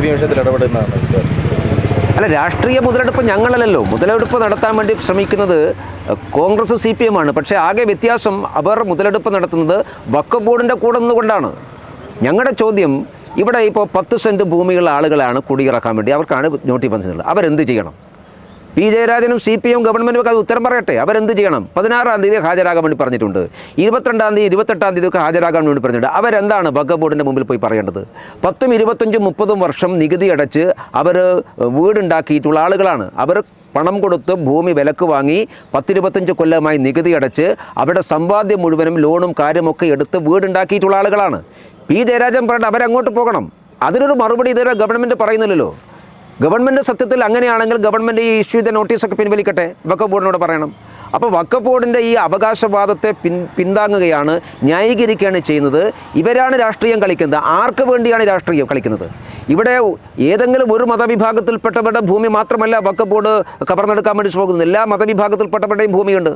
വിഷയത്തിൽ ഇടപെടുന്നതാണ്. അല്ല രാഷ്ട്രീയ മുതലെടുപ്പ് ഞങ്ങളല്ലല്ലോ. മുതലെടുപ്പ് നടത്താൻ വേണ്ടി ശ്രമിക്കുന്നത് കോൺഗ്രസ് സി പി എം ആണ് പക്ഷേ ആകെ വ്യത്യാസം അവർ മുതലെടുപ്പ് നടത്തുന്നത് വക്ക ബോർഡിന്റെ കൂടെ നിന്നുകൊണ്ടാണ്. ഞങ്ങളുടെ ചോദ്യം ഇവിടെ ഇപ്പോൾ പത്ത് സെന്റ് ഭൂമിയുള്ള ആളുകളാണ് കുടിയിറക്കാൻ വേണ്ടി. അവർക്കാണ് നോട്ടീസ് വന്നിട്ടുള്ളത് അവരെന്ത് ചെയ്യണം? പി ജയരാജനും സി പി എം ഗവൺമെന്റും അത് ഉത്തരം പറയട്ടെ. അവരെന്ത് ചെയ്യണം? പതിനാറാം തീയതി ഹാജരാകാൻ വേണ്ടി പറഞ്ഞിട്ടുണ്ട്. ഇരുപത്തിരണ്ടാം തീയതി ഇരുപത്തെട്ടാം തീയതി ഒക്കെ ഹാജരാകാൻ വേണ്ടി പറഞ്ഞിട്ടുണ്ട്. അവരെന്താണ് വക്ക ബോർഡിന്റെ മുമ്പിൽ പോയി പറയേണ്ടത്? പത്തും ഇരുപത്തഞ്ചും മുപ്പതും വർഷം നികുതി അടച്ച് അവർ വീടുണ്ടാക്കിയിട്ടുള്ള ആളുകളാണ്. അവർ പണം കൊടുത്ത് ഭൂമി വിലക്ക് വാങ്ങി പത്തിരുപത്തഞ്ച് കൊല്ലമായി നികുതി അടച്ച് അവരുടെ സമ്പാദ്യം മുഴുവനും ലോണും കാര്യമൊക്കെ എടുത്ത് വീടുണ്ടാക്കിയിട്ടുള്ള ആളുകളാണ്. പി ജയരാജൻ പറഞ്ഞിട്ട് അവരങ്ങോട്ട് പോകണം. അതിനൊരു മറുപടി ഇതുവരെ ഗവൺമെന്റ് പറയുന്നില്ലല്ലോ. ഗവൺമെന്റ് സത്യത്തിൽ അങ്ങനെയാണെങ്കിൽ ഗവൺമെന്റ് ഈ ഇഷ്യൂ ചെയ്ത നോട്ടീസൊക്കെ പിൻവലിക്കട്ടെ? വക്ക ബോർഡിനോട് പറയണം. അപ്പോൾ വക്ക ബോർഡിന്റെ ഈ അവകാശവാദത്തെ പിൻ പിന്താങ്ങുകയാണ് ന്യായീകരിക്കുകയാണ് ചെയ്യുന്നത്. ഇവരാണ് രാഷ്ട്രീയം കളിക്കുന്നത്. ആർക്ക് വേണ്ടിയാണ് രാഷ്ട്രീയം കളിക്കുന്നത്? ഇവിടെ ഏതെങ്കിലും ഒരു മതവിഭാഗത്തിൽപ്പെട്ടവരുടെ ഭൂമി മാത്രമല്ല വക്ക ബോർഡ് കവർന്നെടുക്കാൻ വേണ്ടി പോകുന്നത്. എല്ലാ മതവിഭാഗത്തിൽപ്പെട്ടവരുടെയും ഭൂമിയുണ്ട്.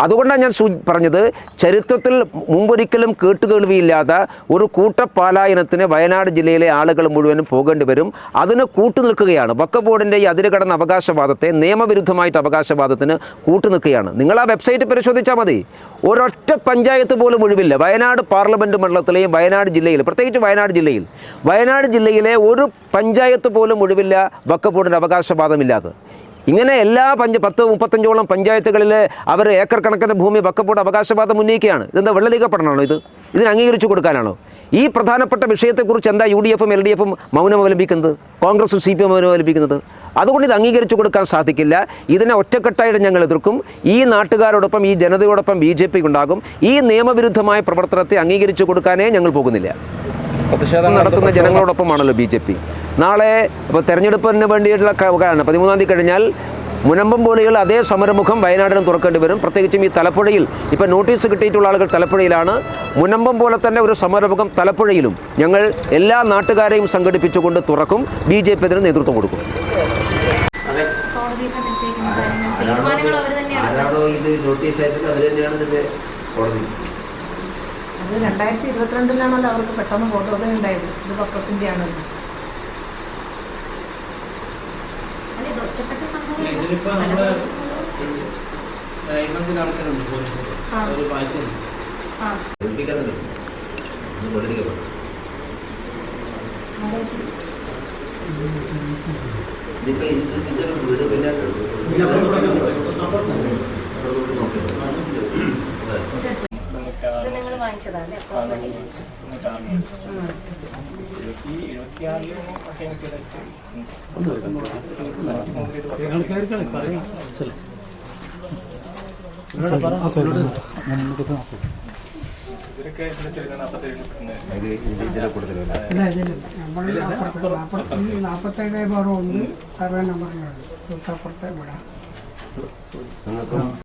അതുകൊണ്ടാണ് ഞാൻ പറഞ്ഞത് ചരിത്രത്തിൽ മുമ്പൊരിക്കലും കേട്ടുകേൾവിയില്ലാത്ത ഒരു കൂട്ടപ്പാലായനത്തിന് വയനാട് ജില്ലയിലെ ആളുകൾ മുഴുവനും പോകേണ്ടി വരും. അതിന് കൂട്ടുനിൽക്കുകയാണ് വക്ക ബോർഡിന്റെ ഈ അതിരുകടന്ന അവകാശവാദത്തെ നിയമവിരുദ്ധമായിട്ട് അവകാശവാദത്തിന് കൂട്ടുനിൽക്കുകയാണ് നിങ്ങൾ ആ വെബ്സൈറ്റ് പരിശോധിച്ചാൽ മതി. ഒരൊറ്റ പഞ്ചായത്ത് പോലും ഒഴിവില്ല. വയനാട് പാർലമെന്റ് മണ്ഡലത്തിലെയും വയനാട് ജില്ലയിൽ പ്രത്യേകിച്ച് വയനാട് ജില്ലയിൽ. വയനാട് ജില്ലയിലെ ഒരു പഞ്ചായത്ത് പോലും ഒഴിവില്ല വക്ക ബോർഡിന്റെ അവകാശവാദമില്ലാതെ. ഇങ്ങനെ എല്ലാ പഞ്ച പത്ത് മുപ്പത്തഞ്ചോളം പഞ്ചായത്തുകളിൽ അവർ ഏക്കർ കണക്കിന് ഭൂമി വക്കപ്പോട്ട് അവകാശവാദം ഉന്നയിക്കുകയാണ്. ഇതെന്താ വെള്ളലീകപ്പെടണമാണോ ഇത്? ഇതിന് അംഗീകരിച്ചു കൊടുക്കാനാണോ? ഈ പ്രധാനപ്പെട്ട വിഷയത്തെക്കുറിച്ച് എന്താ യു ഡി എഫും എൽ ഡി എഫും മൗനം അവലംബിക്കുന്നത് കോൺഗ്രസും സി പി എം മൗനം അവലംബിക്കുന്നത് അതുകൊണ്ട് ഇത് അംഗീകരിച്ചു കൊടുക്കാൻ സാധിക്കില്ല. ഇതിനെ ഒറ്റക്കെട്ടായിട്ട് ഞങ്ങൾ എതിർക്കും. ഈ നാട്ടുകാരോടൊപ്പം ഈ ജനതയോടൊപ്പം ബി ജെ പിക്ക് ഉണ്ടാകും. ഈ നിയമവിരുദ്ധമായ പ്രവർത്തനത്തെ അംഗീകരിച്ചു കൊടുക്കാനേ ഞങ്ങൾ പോകുന്നില്ല. പ്രതിഷേധം നടത്തുന്ന ജനങ്ങളോടൊപ്പമാണല്ലോ ബി ജെ പി. നാളെ ഇപ്പോൾ തെരഞ്ഞെടുപ്പിന് വേണ്ടിയിട്ടുള്ള കാരണം പതിമൂന്നാം തീയതി കഴിഞ്ഞാൽ മുനമ്പം പോലെയുള്ള അതേ സമരമുഖം വയനാടിനും തുറക്കേണ്ടി വരും. പ്രത്യേകിച്ചും ഈ തലപ്പുഴയിൽ ഇപ്പോൾ നോട്ടീസ് കിട്ടിയിട്ടുള്ള ആളുകൾ തലപ്പുഴയിലാണ്. മുനമ്പം പോലെ തന്നെ ഒരു സമരമുഖം തലപ്പുഴയിലും ഞങ്ങൾ എല്ലാ നാട്ടുകാരെയും സംഘടിപ്പിച്ചുകൊണ്ട് തുറക്കും. ബി ജെ പി അതിന് നേതൃത്വം കൊടുക്കും. കോടതിയൊക്കെ നിശ്ചയിക്കുന്ന കാര്യങ്ങൾ തീരുമാനങ്ങൾ അവർ തന്നെയാണ്. ഇത് നോട്ടീസ് അയച്ചത് അവർ തന്നെയാണ് ഇതിന്റെ കോടതി. അത് രണ്ടായിരത്തി ഇരുപത്തിരണ്ടിലാണല്ലോ അവർക്ക് പെട്ടെന്ന് ബോധോദയം ഉണ്ടായത്. ഇത് പക്കത്തിന്റെ ആണല്ലോ അല്ല ഇത് ഒറ്റപ്പെട്ട സംഭവം ഇതിലിപ്പോ നമ്മൾ അഴിമതി നടക്കുന്നുണ്ട് പോലീസ് ആ. ഒരു പാറ്റുണ്ട് ആ. ഇത് നിങ്ങൾ അപ്പുറത്ത് നാൽപ്പത്തി നാൽപ്പത്തേഴ് ബാർ ഒന്ന് സർവേ നമ്പറിലാണ് തൊട്ടപ്പുറത്തെ വിടാം